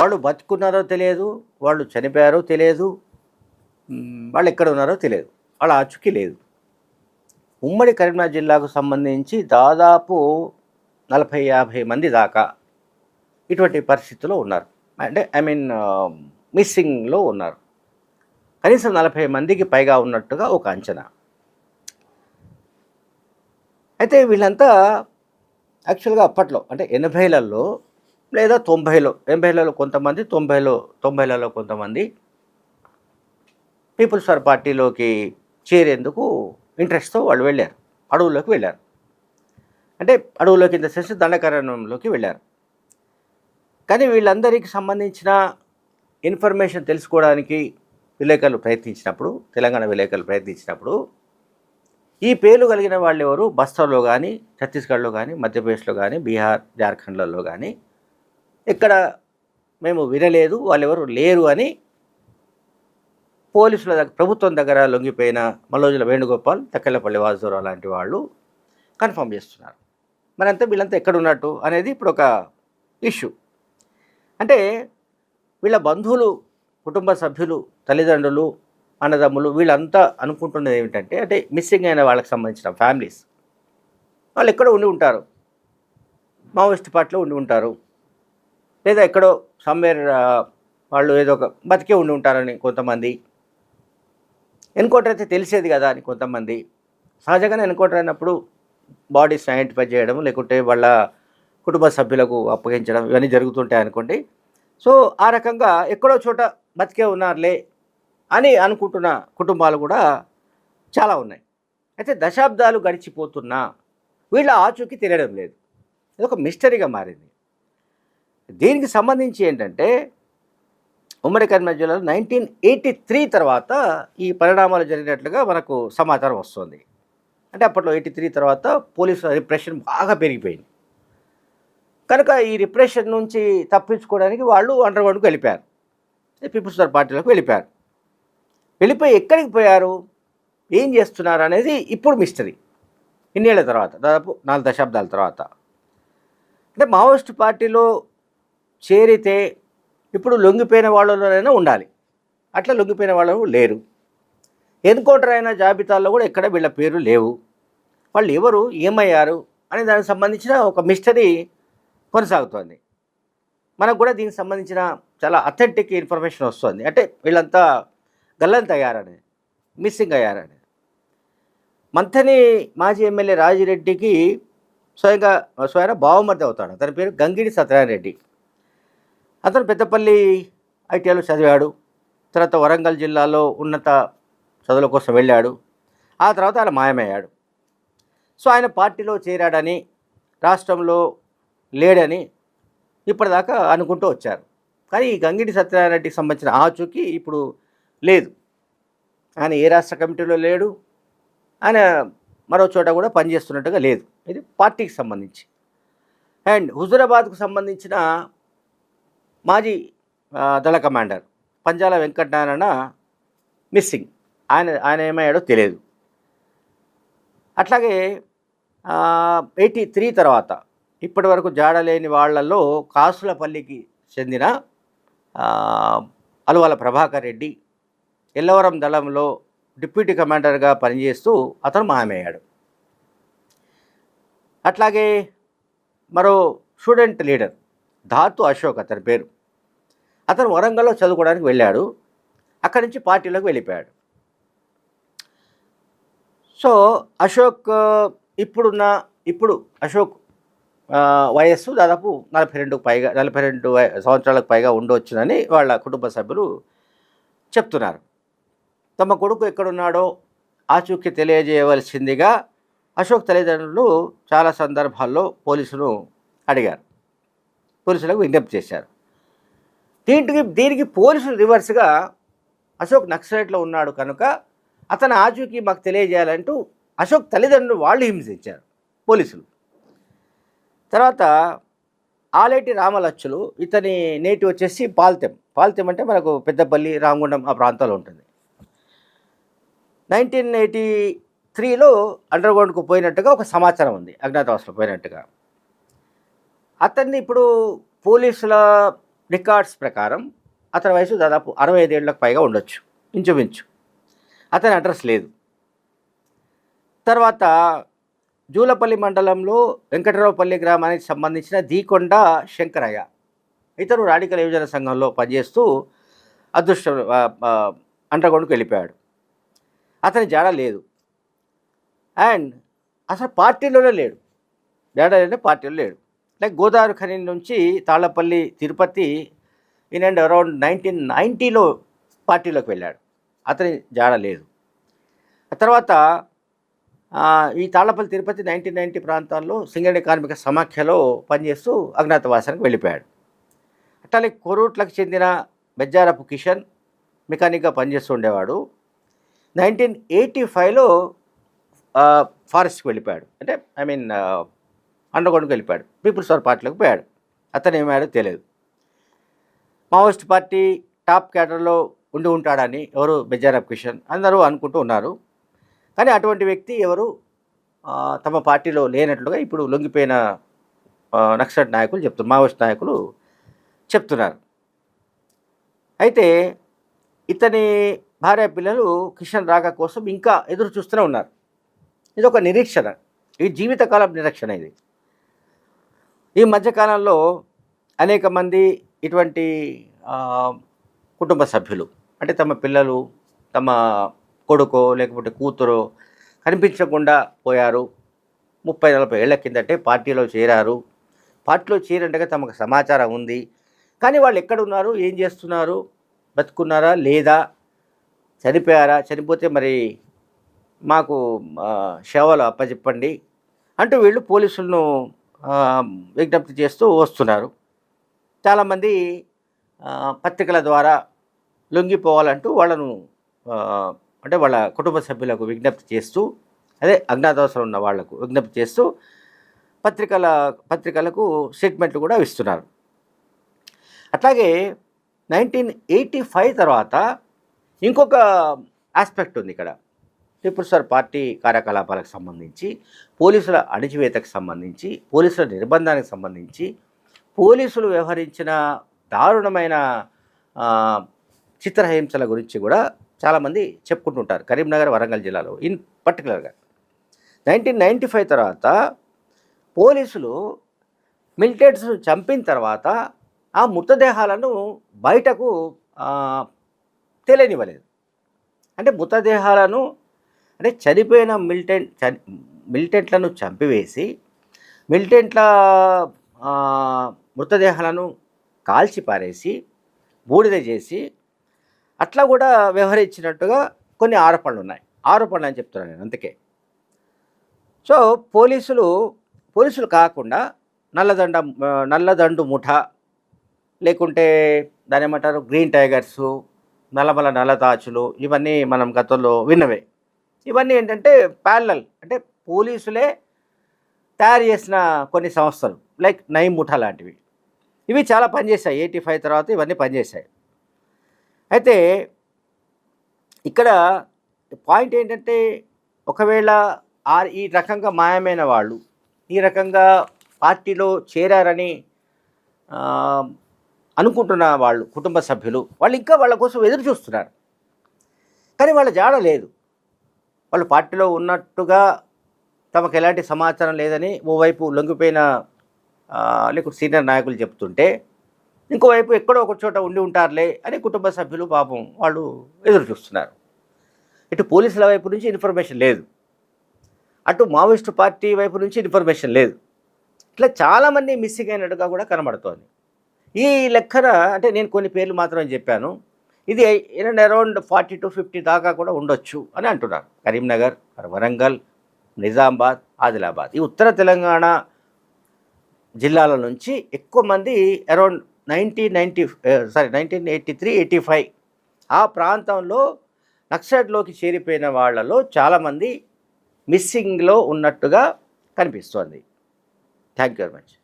వాళ్ళు బతుకున్నారో తెలియదు వాళ్ళు చనిపోయారో తెలియదు వాళ్ళు ఎక్కడ ఉన్నారో తెలియదు వాళ్ళ ఆచుకి లేదు. ఉమ్మడి కరీంనగర్ జిల్లాకు సంబంధించి దాదాపు నలభై యాభై మంది దాకా ఇటువంటి పరిస్థితుల్లో ఉన్నారు. అంటే ఐ మీన్ మిస్సింగ్లో ఉన్నారు. కనీసం నలభై మందికి పైగా ఉన్నట్టుగా ఒక అంచనా. అయితే వీళ్ళంతా యాక్చువల్గా అప్పట్లో అంటే ఎనభైలలో లేదా తొంభైలో ఎనభైలలో కొంతమంది తొంభైలో తొంభైలలో కొంతమంది పీపుల్స్ ఫర్ పార్టీలోకి చేరేందుకు ఇంట్రెస్ట్తో వాళ్ళు వెళ్ళారు అడవుల్లోకి వెళ్ళారు. అంటే అడవుల్లోకి ఇంత సెన్స్ దండకారణ్యంలోకి వెళ్ళారు. కానీ వీళ్ళందరికీ సంబంధించిన ఇన్ఫర్మేషన్ తెలుసుకోవడానికి విలేకరులు ప్రయత్నించినప్పుడు తెలంగాణ విలేకరులు ప్రయత్నించినప్పుడు ఈ పేర్లు కలిగిన వాళ్ళు ఎవరు? బస్తర్లో కానీ ఛత్తీస్గఢ్లో కానీ మధ్యప్రదేశ్లో కానీ బీహార్ జార్ఖండ్లలో కానీ ఇక్కడ మేము వినలేదు వాళ్ళెవరు లేరు అని పోలీసుల దగ్గర ప్రభుత్వం దగ్గర లొంగిపోయిన మల్లోజుల వేణుగోపాల్ తక్కెళ్ళపల్లి వాసురావు లాంటి వాళ్ళు కన్ఫర్మ్ చేస్తున్నారు. మరంతా వీళ్ళంతా ఎక్కడ ఉన్నట్టు అనేది ఇప్పుడు ఒక ఇష్యూ. అంటే వీళ్ళ బంధువులు కుటుంబ సభ్యులు తల్లిదండ్రులు అన్నదమ్ములు వీళ్ళంతా అనుకుంటున్నది ఏమిటంటే అంటే మిస్సింగ్ అయిన వాళ్ళకి సంబంధించిన ఫ్యామిలీస్. వాళ్ళు ఎక్కడో ఉండి ఉంటారు. మావోయిస్ట్ పార్టీలో ఉండి ఉంటారు. లేదా ఎక్కడో సమ్వేర్ వాళ్ళు ఏదో ఒక బతికే ఉండి ఉంటారని కొంతమంది. ఎన్కౌంటర్ అయితే తెలిసేది కదా అని కొంతమంది. సహజంగానే ఎన్కౌంటర్ అయినప్పుడు బాడీస్ ఐడెంటిఫై చేయడం లేకుంటే వాళ్ళ కుటుంబ సభ్యులకు అప్పగించడం ఇవన్నీ జరుగుతుంటాయి అనుకోండి. సో ఆ రకంగా ఎక్కడో చోట బతికే ఉన్నారులే అని అనుకుంటున్న కుటుంబాలు కూడా చాలా ఉన్నాయి. అయితే దశాబ్దాలు గడిచిపోతున్నా వీళ్ళ ఆచూకీ తెలియడం లేదు. ఇది ఒక మిస్టరీగా మారింది. దీనికి సంబంధించి ఏంటంటే ఉమ్మడి కరీంనగర్ జిల్లాలో నైన్టీన్ ఎయిటీ త్రీ తర్వాత ఈ పరిణామాలు జరిగినట్లుగా మనకు సమాచారం వస్తుంది. అంటే అప్పట్లో ఎయిటీ త్రీ తర్వాత పోలీసు రిప్రెషన్ బాగా పెరిగిపోయింది. కనుక ఈ రిప్రెషన్ నుంచి తప్పించుకోవడానికి వాళ్ళు అండర్గ్రౌండ్కి వెళ్ళిపోయారు. పీపుల్స్ వార్ పార్టీలకు వెళ్ళిపోయారు. వెళ్ళిపోయి ఎక్కడికి పోయారు? ఏం చేస్తున్నారు అనేది ఇప్పుడు మిస్టరీ ఇన్నేళ్ళ తర్వాత దాదాపు నాలుగు దశాబ్దాల తర్వాత. అంటే మావోయిస్ట్ పార్టీలో చేరితే ఇప్పుడు లొంగిపోయిన వాళ్ళలోనైనా ఉండాలి. అట్లా లొంగిపోయిన వాళ్ళు లేరు. ఎన్కౌంటర్ అయిన జాబితాల్లో కూడా ఎక్కడ వీళ్ళ పేరు లేవు. వాళ్ళు ఎవరు ఏమయ్యారు అనే దానికి సంబంధించిన ఒక మిస్టరీ కొనసాగుతోంది. మనకు కూడా దీనికి సంబంధించిన చాలా అథెంటిక్ ఇన్ఫర్మేషన్ వస్తుంది. అంటే వీళ్ళంతా గల్లంత అయ్యారని మిస్సింగ్ అయ్యారని. మంథని మాజీ ఎమ్మెల్యే రాజిరెడ్డికి స్వయంగా స్వయంగా బావమర్ది అవుతాడు అతని పేరు గంగిడి సత్యనారాయణ అతను పెద్దపల్లి ఐటీఐలో చదివాడు. తర్వాత వరంగల్ జిల్లాలో ఉన్నత చదువుల కోసం వెళ్ళాడు. ఆ తర్వాత ఆయన మాయమయ్యాడు. సో ఆయన పార్టీలో చేరాడని రాష్ట్రంలో లేడని ఇప్పటిదాకా అనుకుంటూ వచ్చారు. కానీ ఈ గంగిడి సత్యనారాయణకి సంబంధించిన ఆచూకీ ఇప్పుడు లేదు. ఆయన ఏ రాష్ట్ర కమిటీలో లేడు. ఆయన మరో చోట కూడా పనిచేస్తున్నట్టుగా లేదు. ఇది పార్టీకి సంబంధించి. అండ్ హుజురాబాద్కు సంబంధించిన మాజీ దళ కమాండర్ పంజాల వెంకటనారాయణ మిస్సింగ్. ఆయన ఆయన ఏమయ్యాడో తెలియదు. అట్లాగే ఎయిటీ త్రీ తర్వాత ఇప్పటి వరకు జాడలేని వాళ్ళల్లో కాసులపల్లికి చెందిన అలువల ప్రభాకర్ రెడ్డి ఎల్లవరం దళంలో డిప్యూటీ కమాండర్గా పనిచేస్తూ అతను మాయమయ్యాడు. అట్లాగే మరో స్టూడెంట్ లీడర్ ధాతు అశోక్ అతని పేరు. అతను వరంగల్లో చదువుకోవడానికి వెళ్ళాడు. అక్కడి నుంచి పార్టీలోకి వెళ్ళిపోయాడు. సో అశోక్ ఇప్పుడున్న ఇప్పుడు అశోక్ వయస్సు దాదాపు నలభై రెండుకు పైగా నలభై రెండు సంవత్సరాలకు పైగా ఉండవచ్చునని వాళ్ళ కుటుంబ సభ్యులు చెప్తున్నారు. తమ కొడుకు ఎక్కడున్నాడో ఆచూకీ తెలియజేయవలసిందిగా అశోక్ తల్లిదండ్రులు చాలా సందర్భాల్లో పోలీసును అడిగారు. పోలీసులకు విజ్ఞప్తి చేశారు. దీనికి దీనికి పోలీసులు రివర్స్గా అశోక్ నక్సలైట్లో ఉన్నాడు కనుక అతని ఆచూకీ మాకు తెలియజేయాలంటూ అశోక్ తల్లిదండ్రులు వాళ్ళు హింసించారు పోలీసులు. తర్వాత ఆలేటి రామలచ్చులు ఇతని నేటి వచ్చేసి పాల్తెం. పాల్తెం అంటే మనకు పెద్దపల్లి రామగుండం ఆ ప్రాంతంలో ఉంటుంది. నైన్టీన్ ఎయిటీ త్రీలో అండర్గ్రౌండ్కు పోయినట్టుగా ఒక సమాచారం ఉంది అజ్ఞాతవాసంలో పోయినట్టుగా. అతన్ని ఇప్పుడు పోలీసుల రికార్డ్స్ ప్రకారం అతని వయసు దాదాపు అరవై ఐదేళ్ళకు పైగా ఉండొచ్చు ఇంచుమించు. అతని అడ్రస్ లేదు. తర్వాత జూలపల్లి మండలంలో వెంకటరావుపల్లి గ్రామానికి సంబంధించిన దీకొండ శంకరయ్య ఇతను రాడికల్ యువజన సంఘంలో పనిచేస్తూ అదృష్టం అండర్గ్రౌండ్కి వెళ్ళిపోయాడు. అతని జాడ లేదు. అండ్ అసలు పార్టీలోనే లేడు. జాడ లేని పార్టీలో లేడు. లైక్ గోదావరి ఖని నుంచి Tallapalli Tirupati in and around nineteen నైంటీలో పార్టీలోకి వెళ్ళాడు. అతని జాడ లేదు. ఆ తర్వాత ఈ తాళ్ళపల్లి తిరుపతి నైన్టీన్ నైంటీ ప్రాంతాల్లో సింగరేణి కార్మిక సమాఖ్యలో పనిచేస్తూ అజ్ఞాతవాసానికి వెళ్ళిపోయాడు. అట్లాగే కొరూట్లకు చెందిన బెజ్జారపు కిషన్ మెకానిక్గా పనిచేస్తూ ఉండేవాడు. నైన్టీన్ ఎయిటీ ఫైవ్లో ఫారెస్ట్కి వెళ్ళిపోయాడు. అంటే ఐ మీన్ అండగొండకు వెళ్ళిపోయాడు పీపుల్స్ పవర్ పార్టీలోకి పోయాడు. అతను ఏమాడో తెలియదు. మావోయిస్ట్ పార్టీ టాప్ క్యాడర్లో ఉండి ఉంటాడని ఎవరు బెజారప్ కిషన్ అందరూ అనుకుంటూ ఉన్నారు. కానీ అటువంటి వ్యక్తి ఎవరు? తమ పార్టీలో లేనట్లుగా ఇప్పుడు లొంగిపోయిన నక్సల్ నాయకులు చెప్తున్నారు మావోయిస్ట్ నాయకులు చెప్తున్నారు. అయితే ఇతని భార్య పిల్లలు కిషన్ రాక కోసం ఇంకా ఎదురు చూస్తూనే ఉన్నారు. ఇది ఒక నిరీక్షణ. ఇది జీవితకాలం నిరీక్షణ ఇది. ఈ మధ్యకాలంలో అనేక మంది ఇటువంటి కుటుంబ సభ్యులు అంటే తమ పిల్లలు తమ కొడుకో లేకపోతే కూతురో కనిపించకుండా పోయారు. ముప్పై నలభై ఏళ్ళ కిందటే పార్టీలో చేరారు. పార్టీలో చేరంటగా తమకు సమాచారం ఉంది. కానీ వాళ్ళు ఎక్కడున్నారు? ఏం చేస్తున్నారు? బతుకున్నారా? లేదా? చనిపోయారా? చనిపోతే మరి మాకు ఆ, శవాలు అప్పచెప్పండి అంటూ వీళ్ళు పోలీసులను విజ్ఞప్తి చేస్తూ వస్తున్నారు. చాలామంది పత్రికల ద్వారా లొంగిపోవాలంటూ వాళ్ళను అంటే వాళ్ళ కుటుంబ సభ్యులకు విజ్ఞప్తి చేస్తూ అదే అజ్ఞాతవాసం ఉన్న వాళ్ళకు విజ్ఞప్తి చేస్తూ పత్రికల పత్రికలకు స్టేట్మెంట్లు కూడా ఇస్తున్నారు. అట్లాగే నైన్టీన్ ఎయిటీ ఫైవ్ తర్వాత ఇంకొక ఆస్పెక్ట్ ఉంది ఇక్కడ. ఇప్పుడు సార్ పార్టీ కార్యకలాపాలకు సంబంధించి పోలీసుల అణిచివేతకు సంబంధించి పోలీసుల నిర్బంధానికి సంబంధించి పోలీసులు వ్యవహరించిన దారుణమైన చిత్రహింసల గురించి కూడా చాలామంది చెప్పుకుంటుంటారు. కరీంనగర్ వరంగల్ జిల్లాలో ఇన్ పర్టికులర్గా. నైన్టీన్ నైంటీ ఫైవ్ తర్వాత పోలీసులు మిలిటెంట్స్ను చంపిన తర్వాత ఆ మృతదేహాలను బయటకు తెలియనివ్వలేదు అంటే మృతదేహాలను అంటే చనిపోయిన మిలిటెంట్ చని మిలిటెంట్లను చంపివేసి మిలిటెంట్ల మృతదేహాలను కాల్చి పారేసి బూడిద చేసి అట్లా కూడా వ్యవహరించినట్టుగా కొన్ని ఆరోపణలు ఉన్నాయి. ఆరోపణలు అని చెప్తున్నాను నేను అందుకే. సో పోలీసులు పోలీసులు కాకుండా నల్లదండ నల్లదండు ముఠా లేకుంటే దాని ఏమంటారు గ్రీన్ టైగర్సు నల్లమల నల్లతాచులు ఇవన్నీ మనం గతంలో విన్నవే. ఇవన్నీ ఏంటంటే ప్యారలల్ అంటే పోలీసులే తయారు చేసిన కొన్ని సంస్థలు లైక్ నైమ్ ముఠా లాంటివి. ఇవి చాలా పనిచేశాయి. ఎయిటీ ఫైవ్ తర్వాత ఇవన్నీ పనిచేశాయి. అయితే ఇక్కడ పాయింట్ ఏంటంటే ఒకవేళ ఆ ఈ రకంగా మాయమైన వాళ్ళు ఈ రకంగా పార్టీలో చేరారని అనుకుంటున్న వాళ్ళు కుటుంబ సభ్యులు వాళ్ళు ఇంకా వాళ్ళ కోసం ఎదురు చూస్తున్నారు. కానీ వాళ్ళ జాడ లేదు. వాళ్ళు పార్టీలో ఉన్నట్టుగా తమకు ఎలాంటి సమాచారం లేదని ఓవైపు లొంగిపోయిన ఆ, లేకపోతే సీనియర్ నాయకులు చెప్తుంటే ఇంకోవైపు ఎక్కడో ఒక చోట ఉండి ఉంటారులే అని కుటుంబ సభ్యులు పాపం వాళ్ళు ఎదురు చూస్తున్నారు. ఇటు పోలీసుల వైపు నుంచి ఇన్ఫర్మేషన్ లేదు. అటు మావోయిస్టు పార్టీ వైపు నుంచి ఇన్ఫర్మేషన్ లేదు. ఇట్లా చాలామంది మిస్సింగ్ అయినట్టుగా కూడా కనబడుతోంది. ఈ లెక్కన అంటే నేను కొన్ని పేర్లు మాత్రమే చెప్పాను. ఇది ఇరవై అరౌండ్ ఫార్టీ టు ఫిఫ్టీ దాకా కూడా ఉండొచ్చు అని అంటున్నారు. కరీంనగర్ వరంగల్ నిజామాబాద్ ఆదిలాబాద్. ఈ ఉత్తర తెలంగాణ జిల్లాల నుంచి ఎక్కువ మంది around nineteen ninety sorry nineteen eighty three eighty five ఆ ప్రాంతంలో నక్సలైట్లోకి చేరిపోయిన వాళ్ళలో చాలామంది మిస్సింగ్లో ఉన్నట్టుగా కనిపిస్తోంది. Thank you very much